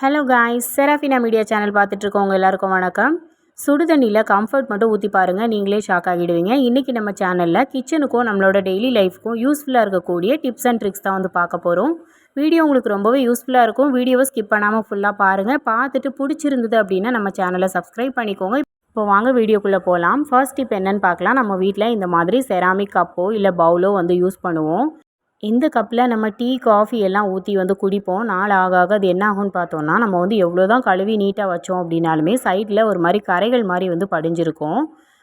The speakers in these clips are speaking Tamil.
Hello guys Serafina media channel பார்த்துட்ருக்கவங்க எல்லாருக்கும் வணக்கம். சுடு தண்ணியில் கம்ஃபர்ட் மட்டும் ஊற்றி பாருங்கள் நீங்களே ஷாக் ஆகிடுவீங்க. இன்றைக்கி நம்ம சேனலில் கிச்சனுக்கும் நம்மளோட டெய்லி லைஃப்க்கும் யூஸ்ஃபுல்லாக இருக்கக்கூடிய டிப்ஸ் அண்ட் ட்ரிக்ஸ் தான் வந்து பார்க்க போகிறோம் வீடியோ உங்களுக்கு ரொம்பவே யூஸ்ஃபுல்லாக இருக்கும். வீடியோவை ஸ்கிப் பண்ணாமல் ஃபுல்லாக பாருங்கள் பார்த்துட்டு பிடிச்சிருந்தது அப்படின்னா நம்ம சேனலை சப்ஸ்கிரைப் பண்ணிக்கோங்க. இப்போ வாங்க வீடியோக்குள்ளே போகலாம் ஃபர்ஸ்ட் டிப் என்னென்னு பார்க்கலாம். நம்ம வீட்டில் இந்த மாதிரி செராமிக் கப்போ இல்லை பவுலோ வந்து யூஸ் பண்ணுவோம். இந்த கப்பில் நம்ம டீ காஃபி எல்லாம் ஊற்றி வந்து குடிப்போம். நாள் ஆக ஆக அது என்ன ஆகும்னு பார்த்தோம்னா நம்ம வந்து எவ்வளோ தான் கழுவி நீட்டாக வச்சோம் அப்படின்னாலுமே சைடில் ஒரு மாதிரி கரைகள் மாதிரி வந்து படிஞ்சிருக்கும்.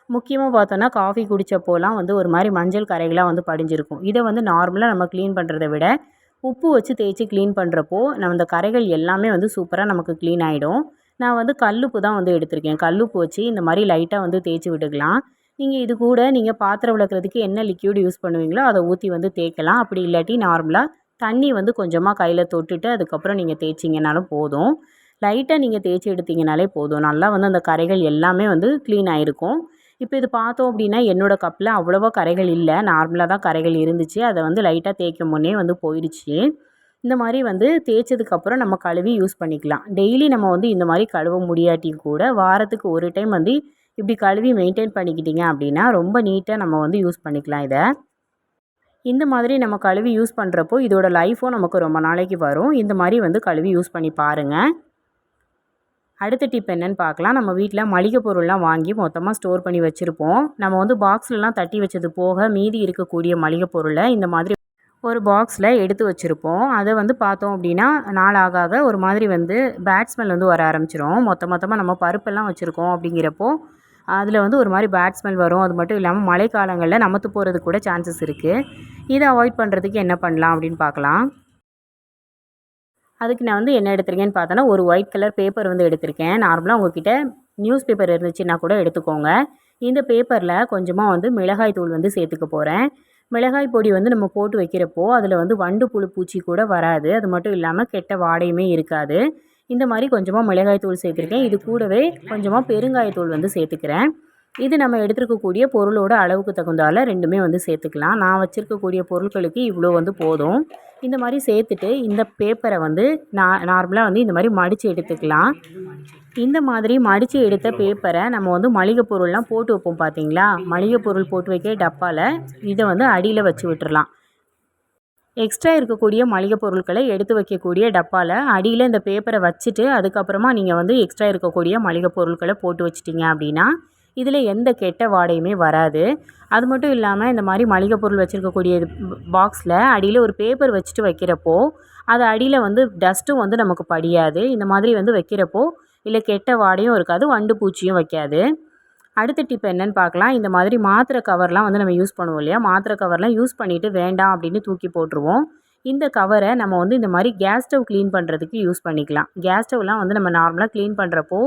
முக்கியமாக பார்த்தோன்னா காஃபி குடித்தப்போலாம் வந்து ஒரு மாதிரி மஞ்சள் கரைகளாக வந்து படிஞ்சிருக்கும். இதை வந்து நார்மலாக நம்ம க்ளீன் பண்ணுறதை விட உப்பு வச்சு தேய்ச்சி க்ளீன் பண்ணுறப்போ நம்ம இந்த கரைகள் எல்லாமே வந்து சூப்பராக நமக்கு க்ளீன் ஆகிடும் நான் வந்து கல்லுப்பு தான் வந்து எடுத்திருக்கேன். கல்லுப்பு வச்சு இந்த மாதிரி லைட்டாக வந்து தேய்ச்சி விட்டுக்கலாம். நீங்கள் இது கூட நீங்கள் பாத்திரம் விளக்குறதுக்கு என்ன லிக்யூட் யூஸ் பண்ணுவீங்களோ அதை ஊற்றி வந்து தேய்க்கலாம். அப்படி இல்லாட்டி நார்மலாக தண்ணி வந்து கொஞ்சமாக கையில் தொட்டுட்டு அதுக்கப்புறம் நீங்கள் தேய்ச்சிங்கனாலும் போதும். லைட்டாக நீங்கள் தேய்ச்சி எடுத்தீங்கனாலே போதும். நல்லா வந்து அந்த கரைகள் எல்லாமே வந்து க்ளீன் ஆகிருக்கும் இப்போ இது பார்த்தோம் அப்படின்னா என்னோடய கப்பில் அவ்வளோவா கரைகள் இல்லை. நார்மலாக தான் கரைகள் இருந்துச்சு. அதை வந்து லைட்டாக தேய்க்கும் முன்னே வந்து போயிடுச்சு இந்த மாதிரி வந்து தேய்ச்சதுக்கப்புறம் நம்ம கழுவி யூஸ் பண்ணிக்கலாம். டெய்லி நம்ம வந்து இந்த மாதிரி கழுவ முடியாட்டி கூட வாரத்துக்கு ஒரு டைம் வந்து இப்படி கழுவி மெயின்டைன் பண்ணிக்கிட்டிங்க அப்படின்னா ரொம்ப நீட்டாக நம்ம வந்து யூஸ் பண்ணிக்கலாம் இதை. இந்த மாதிரி நம்ம கழுவி யூஸ் பண்ணுறப்போ இதோட லைஃப்பும் நமக்கு ரொம்ப நாளைக்கு வரும். இந்த மாதிரி வந்து கழுவி யூஸ் பண்ணி பாருங்கள் அடுத்த டிப் என்னென்னு பார்க்கலாம். நம்ம வீட்டில் மளிகை பொருள்லாம் வாங்கி மொத்தமாக ஸ்டோர் பண்ணி வச்சுருப்போம். நம்ம வந்து பாக்ஸ்லலாம் தட்டி வச்சது போக மீதி இருக்கக்கூடிய மளிகை பொருளை இந்த மாதிரி ஒரு பாக்ஸில் எடுத்து வச்சுருப்போம். அதை வந்து பார்த்தோம் அப்படின்னா நாள் ஆக ஆக ஒரு மாதிரி வந்து பேட் ஸ்மெல் வந்து வர ஆரம்பிச்சிரும். மொத்த மொத்தமாக நம்ம பருப்பெல்லாம் வச்சுருக்கோம் அப்படிங்கிறப்போ அதில் வந்து ஒரு மாதிரி பேட் ஸ்மெல் வரும். அது மட்டும் இல்லாமல் மழைக்காலங்களில் நமத்து போகிறது கூட சான்சஸ் இருக்குது இதை அவாய்ட் பண்ணுறதுக்கு என்ன பண்ணலாம் அப்படின்னு பார்க்கலாம். அதுக்கு நான் வந்து என்ன எடுத்திருக்கேன்னு பார்த்தோன்னா ஒரு ஒயிட் கலர் பேப்பர் வந்து எடுத்திருக்கேன். நார்மலாக உங்ககிட்ட நியூஸ் பேப்பர் இருந்துச்சுன்னா கூட எடுத்துக்கோங்க. இந்த பேப்பரில் கொஞ்சமாக வந்து மிளகாய் தூள் வந்து சேர்த்துக்க போகிறேன் மிளகாய் பொடி வந்து நம்ம போட்டு வைக்கிறப்போ அதில் வந்து வண்டு புழு பூச்சி கூட வராது. அது மட்டும் இல்லாமல் கெட்ட வாடையுமே இருக்காது. இந்த மாதிரி கொஞ்சமாக மிளகாய் தூள் சேர்த்துருக்கேன். இது கூடவே கொஞ்சமாக பெருங்காயத்தூள் வந்து சேர்த்துக்கிறேன். இது நம்ம எடுத்துருக்கக்கூடிய பொருளோட அளவுக்கு தகுந்தால ரெண்டுமே வந்து சேர்த்துக்கலாம். நான் வச்சுருக்கக்கூடிய பொருட்களுக்கு இவ்வளோ வந்து போதும். இந்த மாதிரி சேர்த்துட்டு இந்த பேப்பரை வந்து நான் நார்மலாக வந்து இந்த மாதிரி மடித்து எடுத்துக்கலாம். இந்த மாதிரி மடித்து எடுத்த பேப்பரை நம்ம வந்து மளிகை பொருள்லாம் போட்டு வைப்போம் பார்த்தீங்களா மளிகை பொருள் போட்டு வைக்க டப்பாவில் இதை வந்து அடியில் வச்சு விட்டுறலாம். எக்ஸ்ட்ரா இருக்கக்கூடிய மளிகை பொருட்களை எடுத்து வைக்கக்கூடிய டப்பாவில் அடியில் இந்த பேப்பரை வச்சுட்டு அதுக்கப்புறமா நீங்கள் வந்து எக்ஸ்ட்ரா இருக்கக்கூடிய மளிகை பொருட்களை போட்டு வச்சிட்டிங்க அப்படின்னா இதில் எந்த கெட்ட வாடையுமே வராது. அது மட்டும் இல்லாமல் இந்த மாதிரி மளிகை பொருள் வச்சுருக்கக்கூடிய பாக்ஸில் அடியில் ஒரு பேப்பர் வச்சுட்டு வைக்கிறப்போ அது அடியில் வந்து டஸ்ட்டும் வந்து நமக்கு படியாது. இந்த மாதிரி வந்து வைக்கிறப்போ இல்லை கெட்ட வாடையும் இருக்காது வண்டு பூச்சியும் வைக்காது. அடுத்த டிப் என்னென்னு பார்க்கலாம். இந்த மாதிரி மாத்திரை கவர்லாம் வந்து நம்ம யூஸ் பண்ணுவோம் இல்லையா? மாத்திரை கவர்லாம் யூஸ் பண்ணிவிட்டு வேண்டாம் அப்படின்னு தூக்கி போட்டுருவோம். இந்த கவரை நம்ம வந்து இந்த மாதிரி கேஸ் ஸ்டவ் க்ளீன் பண்ணுறதுக்கு யூஸ் பண்ணிக்கலாம். கேஸ் ஸ்டவ்லாம் வந்து நம்ம நார்மலாக க்ளீன் பண்ணுறப்போ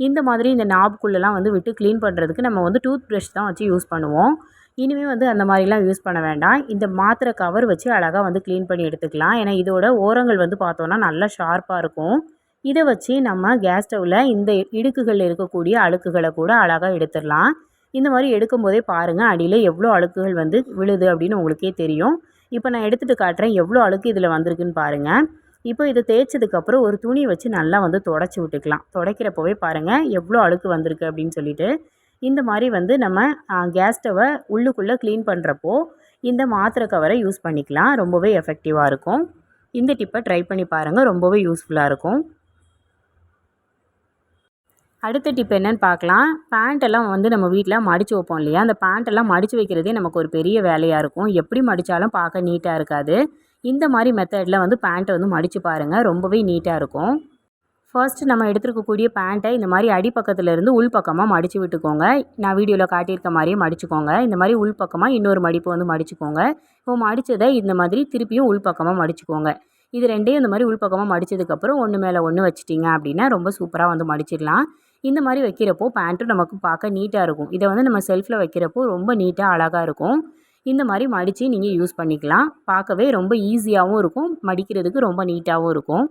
இந்த மாதிரி இந்த நாப்குள்ளெலாம் வந்து விட்டு க்ளீன் பண்ணுறதுக்கு நம்ம வந்து டூத் ப்ரஷ் தான் வச்சு யூஸ் பண்ணுவோம். இனிமேல் வந்து அந்த மாதிரிலாம் யூஸ் பண்ண வேண்டாம். இந்த மாத்திரை கவர் வச்சு அழகாக வந்து க்ளீன் பண்ணி எடுத்துக்கலாம். ஏன்னா இதோட ஓரங்கள் வந்து பார்த்தோன்னா நல்லா ஷார்ப்பாக இருக்கும். இதை வச்சு நம்ம கேஸ் ஸ்டவ்வில் இந்த இடுக்குகளில் இருக்கக்கூடிய அழுக்குகளை கூட அழகாக எடுத்துடலாம். இந்த மாதிரி எடுக்கும்போதே பாருங்கள் அடியில் எவ்வளோ அழுக்குகள் வந்து விழுது அப்படின்னு உங்களுக்கே தெரியும். இப்போ நான் எடுத்துகிட்டு காட்டுறேன் எவ்வளோ அழுக்கு இதில் வந்திருக்குன்னு பாருங்கள் இப்போ இதை தேய்ச்சதுக்கப்புறம் ஒரு துணி வச்சு நல்லா வந்து தொடச்சி விட்டுக்கலாம். துடைக்கிறப்பவே பாருங்கள் எவ்வளோ அழுக்கு வந்திருக்கு அப்படின்னு சொல்லிட்டு. இந்த மாதிரி வந்து நம்ம கேஸ் ஸ்டவ்வை உள்ளுக்குள்ளே க்ளீன் பண்ணுறப்போ இந்த மாத்திரை கவரை யூஸ் பண்ணிக்கலாம். ரொம்பவே எஃபெக்டிவாக இருக்கும். இந்த டிப்பை ட்ரை பண்ணி பாருங்கள் ரொம்பவே யூஸ்ஃபுல்லாக இருக்கும். அடுத்த டிப் என்னென்னு பார்க்கலாம். பேண்ட்டெல்லாம் வந்து நம்ம வீட்டில் மடித்து வைப்போம் இல்லையா? அந்த பேண்ட்டெல்லாம் மடித்து வைக்கிறதே நமக்கு ஒரு பெரிய வேலையாக இருக்கும். எப்படி மடித்தாலும் பார்க்க நீட்டாக இருக்காது. இந்த மாதிரி மெத்தடில் வந்து பேண்ட்டை வந்து மடித்து பாருங்கள் ரொம்பவே நீட்டாக இருக்கும். ஃபர்ஸ்ட் நம்ம எடுத்துருக்கக்கூடிய பேண்ட்டை இந்த மாதிரி அடிப்பக்கத்துலேருந்து உள்பக்கமாக மடித்து விட்டுக்கோங்க. நான் வீடியோவில் காட்டியிருக்க மாதிரியே மடிச்சுக்கோங்க. இந்த மாதிரி உள்பக்கமாக இன்னொரு மடிப்பு வந்து மடிச்சுக்கோங்க. இப்போ மடித்ததை இந்த மாதிரி திருப்பியும் உள்பக்கமாக மடிச்சுக்கோங்க. இது ரெண்டையும் இந்த மாதிரி உள்பக்கமாக மடித்ததுக்கப்புறம் ஒன்று மேலே ஒன்று வச்சிட்டிங்க அப்படின்னா ரொம்ப சூப்பராக வந்து மடிச்சிடலாம். இந்த மாதிரி வைக்கிறப்போ பேண்ட்டும் நமக்கு பார்க்க நீட்டாக இருக்கும். இதை வந்து நம்ம செல்ஃபில் வைக்கிறப்போ ரொம்ப நீட்டாக அழகாக இருக்கும். இந்த மாதிரி மடித்து நீங்கள் யூஸ் பண்ணிக்கலாம். பார்க்கவே ரொம்ப ஈஸியாகவும் இருக்கும். மடிக்கிறதுக்கு ரொம்ப நீட்டாகவும் இருக்கும்.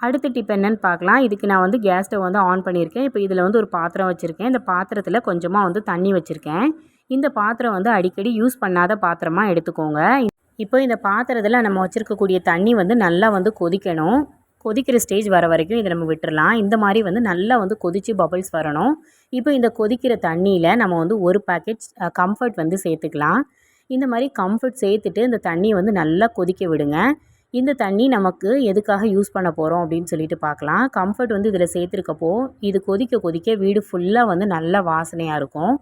அடுத்த டிப் என்னென்னு பார்க்கலாம். இதுக்கு நான் வந்து கேஸ் ஸ்டவ் வந்து ஆன் பண்ணியிருக்கேன். இப்போ இதில் வந்து ஒரு பாத்திரம் வச்சுருக்கேன். இந்த பாத்திரத்தில் கொஞ்சமாக வந்து தண்ணி வச்சுருக்கேன். இந்த பாத்திரம் வந்து அடிக்கடி யூஸ் பண்ணாத பாத்திரமாக எடுத்துக்கோங்க. இப்போ இந்த பாத்திரத்தில் நம்ம வச்சுருக்கக்கூடிய தண்ணி வந்து நல்லா வந்து கொதிக்கணும். கொதிக்கிற ஸ்டேஜ் வர வரைக்கும் இதை நம்ம விட்டுறலாம். இந்த மாதிரி வந்து நல்லா வந்து கொதித்து பபிள்ஸ் வரணும். இப்போ இந்த கொதிக்கிற தண்ணியில் நம்ம வந்து ஒரு பேக்கெட் கம்ஃபர்ட் வந்து சேர்த்துக்கலாம். இந்த மாதிரி கம்ஃபர்ட் சேர்த்துட்டு இந்த தண்ணியை வந்து நல்லா கொதிக்க விடுங்க. இந்த தண்ணி நமக்கு எதுக்காக யூஸ் பண்ண போகிறோம் அப்படின்னு சொல்லிட்டு பார்க்கலாம். கம்ஃபர்ட் வந்து இதில் சேர்த்துருக்கப்போ இது கொதிக்க கொதிக்க வீடு ஃபுல்லாக வந்து நல்ல வாசனையாக இருக்கும்.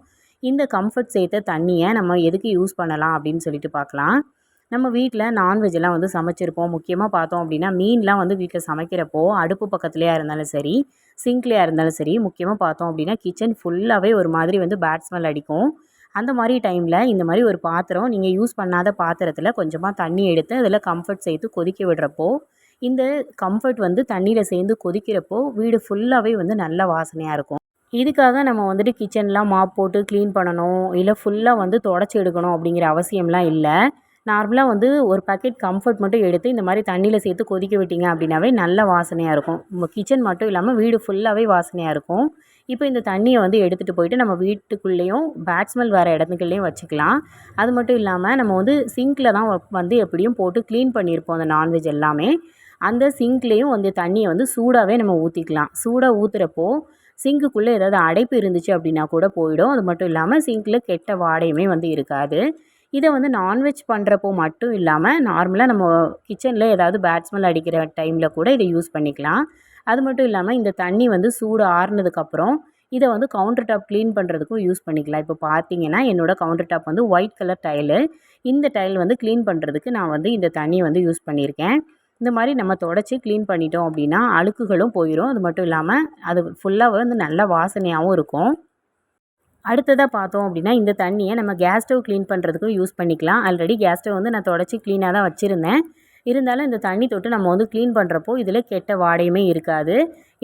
இந்த கம்ஃபர்ட் சேர்த்த தண்ணியை நம்ம எதுக்கு யூஸ் பண்ணலாம் அப்படின்னு சொல்லிட்டு பார்க்கலாம். நம்ம வீட்டில் நான்வெஜ்லாம் வந்து சமைச்சிருப்போம். முக்கியமாக பார்த்தோம் அப்படின்னா மீன்லாம் வந்து வீட்டில் சமைக்கிறப்போ அடுப்பு பக்கத்துலேயா இருந்தாலும் சரி சிங்க்லேயா இருந்தாலும் சரி முக்கியமாக பார்த்தோம் அப்படின்னா கிச்சன் ஃபுல்லாகவே ஒரு மாதிரி வந்து பேட் ஸ்மெல் அடிக்கும். அந்த மாதிரி டைமில் இந்த மாதிரி ஒரு பாத்திரம் நீங்கள் யூஸ் பண்ணாத பாத்திரத்தில் கொஞ்சமாக தண்ணி எடுத்து அதில் கம்ஃபர்ட் சேர்த்து கொதிக்க விடுறப்போ இந்த கம்ஃபர்ட் வந்து தண்ணியில் சேர்ந்து கொதிக்கிறப்போ வீடு ஃபுல்லாகவே வந்து நல்ல வாசனையாக இருக்கும். இதுக்காக நம்ம வந்துட்டு கிச்சன்லாம் மாப் போட்டு க்ளீன் பண்ணணும் இல்லை ஃபுல்லாக வந்து தொடச்சி எடுக்கணும் அப்படிங்கிற அவசியம்லாம் இல்லை. நார்மலாக வந்து ஒரு பாக்கெட் கம்ஃபர்ட் மட்டும் எடுத்து இந்த மாதிரி தண்ணியில் சேர்த்து கொதிக்க விட்டிங்க அப்படின்னாவே நல்ல வாசனையாக இருக்கும். நம்ம கிச்சன் மட்டும் இல்லாமல் வீடு ஃபுல்லாகவே வாசனையாக இருக்கும். இப்போ இந்த தண்ணியை வந்து எடுத்துகிட்டு போயிட்டு நம்ம வீட்டுக்குள்ளேயும் பேட் ஸ்மெல் வர இடத்துக்குள்ளேயும் வச்சுக்கலாம். அது மட்டும் இல்லாமல் நம்ம வந்து சிங்க்கில் தான் வந்து எப்படியும் போட்டு க்ளீன் பண்ணியிருப்போம் அந்த நான்வெஜ் எல்லாமே. அந்த சிங்க்லேயும் வந்து தண்ணியை வந்து சூடாகவே நம்ம ஊற்றிக்கலாம் சூடாக ஊற்றுறப்போ சிங்குக்குள்ளே ஏதாவது அடைப்பு இருந்துச்சு அப்படின்னா கூட போயிடும். அது மட்டும் இல்லாமல் சிங்கில் கெட்ட வாடையுமே வந்து இருக்காது. இதை வந்து நான்வெஜ் பண்ணுறப்போ மட்டும் இல்லாமல் நார்மலாக நம்ம கிச்சனில் ஏதாவது பேட் ஸ்மெல் அடிக்கிற டைமில் கூட இதை யூஸ் பண்ணிக்கலாம். அது மட்டும் இல்லாமல் இந்த தண்ணி வந்து சூடு ஆறுனதுக்கப்புறம் இதை வந்து கவுண்டர் டாப் க்ளீன் பண்ணுறதுக்கும் யூஸ் பண்ணிக்கலாம். இப்போ பார்த்தீங்கன்னா என்னோடய கவுண்டர் டாப் வந்து ஒயிட் கலர் டைலு இந்த டைல் வந்து க்ளீன் பண்ணுறதுக்கு நான் வந்து இந்த தண்ணியை வந்து யூஸ் பண்ணியிருக்கேன். இந்த மாதிரி நம்ம தொடச்சி க்ளீன் பண்ணிட்டோம் அப்படின்னா அழுக்குகளும் போயிடும் அது மட்டும் இல்லாமல் அது ஃபுல்லாக வந்து நல்ல வாசனையாகவும் இருக்கும். அடுத்ததாக பார்த்தோம் அப்படின்னா இந்த தண்ணியை நம்ம கேஸ் ஸ்டவ் க்ளீன் பண்ணுறதுக்கும் யூஸ் பண்ணிக்கலாம். ஆல்ரெடி கேஸ் ஸ்டவ் வந்து நான் தொடச்சி க்ளீனாக தான் வச்சுருந்தேன். இருந்தாலும் இந்த தண்ணி தொட்டு நம்ம வந்து க்ளீன் பண்ணுறப்போ இதில் கெட்ட வாடையுமே இருக்காது.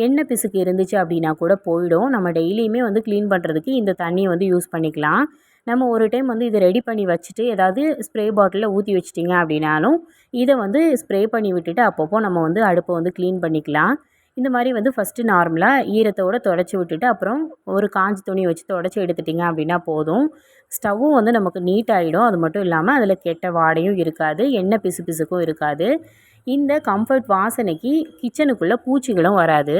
எண்ணெய் பிசுக்கு இருந்துச்சு அப்படின்னா கூட போயிடும். நம்ம டெய்லியுமே வந்து க்ளீன் பண்ணுறதுக்கு இந்த தண்ணியை வந்து யூஸ் பண்ணிக்கலாம். நம்ம ஒரு டைம் வந்து இதை ரெடி பண்ணி வச்சுட்டு ஏதாவது ஸ்ப்ரே பாட்டிலில் ஊற்றி வச்சிட்டிங்க அப்படின்னாலும் இதை வந்து ஸ்ப்ரே பண்ணி விட்டுட்டு அப்பப்போ நம்ம வந்து அடுப்பை வந்து க்ளீன் பண்ணிக்கலாம். இந்த மாதிரி வந்து ஃபஸ்ட்டு நார்மலாக ஈரத்தோடு தொடச்சி விட்டுட்டு அப்புறம் ஒரு காஞ்சி துணி வச்சு தொடச்சி எடுத்துட்டிங்க அப்படின்னா போதும். ஸ்டவ்வும் வந்து நமக்கு நீட் ஆகிடும் அது மட்டும் இல்லாமல் அதில் கெட்ட வாடையும் இருக்காது. எண்ணெய் பிசு பிசுக்கும் இருக்காது. இந்த கம்ஃபர்ட் வாசனைக்கு கிச்சனுக்குள்ளே பூச்சிகளும் வராது.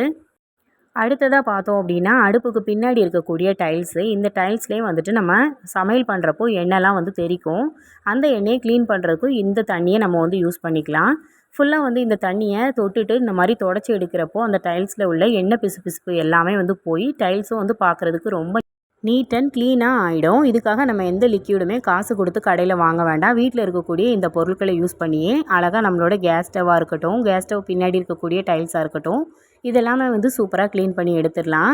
அடுத்ததாக பார்த்தோம் அப்படின்னா அடுப்புக்கு பின்னாடி இருக்கக்கூடிய டைல்ஸு இந்த டைல்ஸ்லேயே வந்துட்டு நம்ம சமையல் பண்ணுறப்போ எண்ணெய்லாம் வந்து தெரிக்கும் அந்த எண்ணெயை க்ளீன் பண்ணுறதுக்கும் இந்த தண்ணியை நம்ம வந்து யூஸ் பண்ணிக்கலாம். ஃபுல்லாக வந்து இந்த தண்ணியை தொட்டுட்டு இந்த மாதிரி தொடச்சி எடுக்கிறப்போ அந்த டைல்ஸில் உள்ள எண்ணெய் பிசு பிசுப்பு எல்லாமே வந்து போய் டைல்ஸும் வந்து பார்க்குறதுக்கு ரொம்ப நீட் அண்ட் க்ளீனாக ஆகிடும் இதுக்காக நம்ம எந்த லிக்யூடுமே காசு கொடுத்து கடையில் வாங்க வேண்டாம். வீட்டில் இருக்கக்கூடிய இந்த பொருட்களை யூஸ் பண்ணியே அழகாக நம்மளோட கேஸ் ஸ்டவ்வாக இருக்கட்டும் கேஸ் ஸ்டவ் பின்னாடி இருக்கக்கூடிய டைல்ஸாக இருக்கட்டும் இதெல்லாமே வந்து சூப்பராக க்ளீன் பண்ணி எடுத்துடலாம்.